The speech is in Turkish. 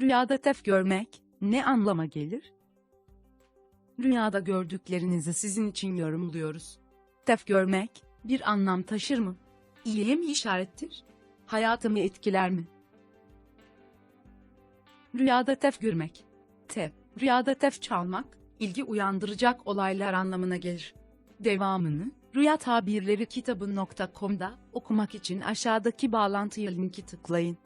Rüyada tef görmek ne anlama gelir? Rüyada gördüklerinizi sizin için yorumluyoruz. Tef görmek bir anlam taşır mı? İyiye mi işarettir? Hayatımı etkiler mi? Rüyada tef görmek. Tef, rüyada tef çalmak, ilgi uyandıracak olaylar anlamına gelir. Devamını, Rüya Tabirleri kitabı.com'da okumak için aşağıdaki bağlantıya linki tıklayın.